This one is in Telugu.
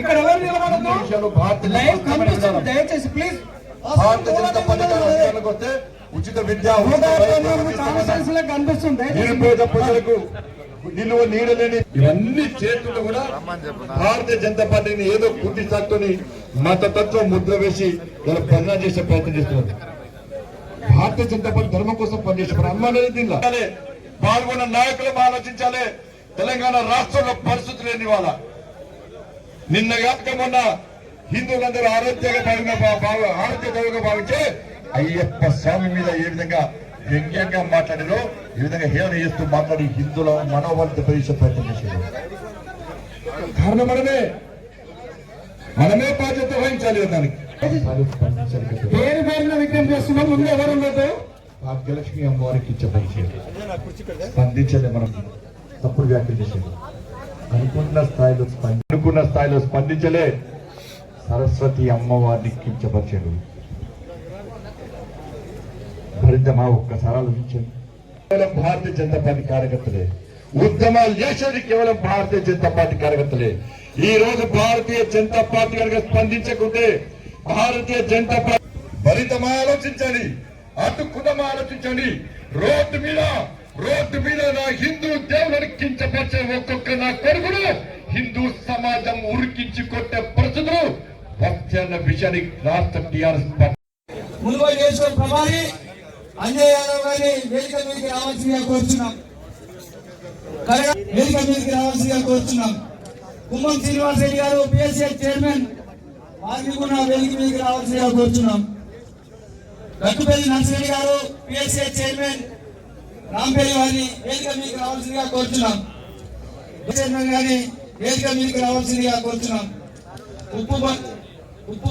ఇక్కడ ఎవరు నిలబడద్దు? లైవ్ కనిపిస్తుంది. దయచేసి ప్లీజ్. భారతీయ జనతా పార్టీ అధికారంలోకి వస్తే ఉచిత విద్య కనిపిస్తుంది. దయచేసి నిరుపేద ప్రజలకు నిలువ నీడలేని ఇవన్నీ చేతులు కూడా భారతీయ జనతా పార్టీని ఏదో కుట్టి సాకుని మతతత్వం ముద్ర వేసి ఇలా భజన చేసే ప్రయత్నం చేస్తున్నారు. భారతీయ జనతా పార్టీ ధర్మం కోసం పనిచేసే అమ్మ అనేది దీనిలో. పాల్గొన్న నాయకులు ఆలోచించాలి. తెలంగాణ రాష్ట్రంలో పరిస్థితులు లేని వాళ్ళ నిన్న కాక మొన్న హిందువులందరూ ఆరోగ్యంగా భాగంగా భా- భావించే అయ్యప్ప స్వామి మీద ఏ విధంగా వ్యంగ్యంగా మాట్లాడారో ఈ విధంగా హేళన చేస్తూ మాట్లాడి హిందువుల మనోబలం దెబ్బతీసే ప్రయత్నం చేశారు. కారణం మనమే మనమే బాధ్యత వహించాలి దానికి పేరు పేరున విజ్ఞప్తి చేస్తున్నాం ముందు ఎవరు ఉండదు భాగ్యలక్ష్మి అమ్మవారికి ఇచ్చే పరిచయం. స్పందించలే మనం తప్పుడు వ్యాఖ్యలు చేసేది అనుకున్న స్థాయిలో స్పంది అనుకున్న స్థాయిలో స్పందించలే. సరస్వతి అమ్మవారిని కించపరిచాడు. భరితమా ఒక్కసారి ఆలోచించండి. కేవలం భారతీయ జనతా పార్టీ కార్యకర్తలే. ఉద్యమాలు చేసేది కేవలం భారతీయ జనతా పార్టీ కార్యకర్తలే. ఈ రోజు భారతీయ జనతా పార్టీ కనుక స్పందించకుంటే భారతీయ జనతా పార్టీ భరితమా? ఆలోచించండి. అడ్డుకున్నమా? ఆలోచించండి. రోడ్డు మీద హిందూ సమాజం ఉరికించి కొట్టే పరిస్థితులు వస్తున్న విషయాన్ని రాష్ట్ర టీఆర్ఎస్ పార్టీ. మునుగోడు నియోజకవర్గ ప్రభావి అంజయ్ యాదవ్ గారి వేదిక మీదకి రావాల్సిందిగా కోరుచున్నాం. వేదిక మీదకి రావాల్సిందిగా కోరుచున్నాం. కుమ్మం శ్రీనివాస్ రెడ్డి గారు పిఎస్ఎల్ చైర్మన్ వారిని కూడా వేదిక మీదకి రావాల్సిందిగా కోరుచున్నాం. గట్టుపల్లి నర్సిరెడ్డి గారు పిఎస్ఎల్ చైర్మన్ రాంపల్లి వారిని వేదిక మీదకి రావాల్సిందిగా కోరుచున్నాం. చైర్మన్ గారిని వేదిక మీదకి రావాల్సిందిగా కోరుచున్నాం. ఉప్పు ఉప్పు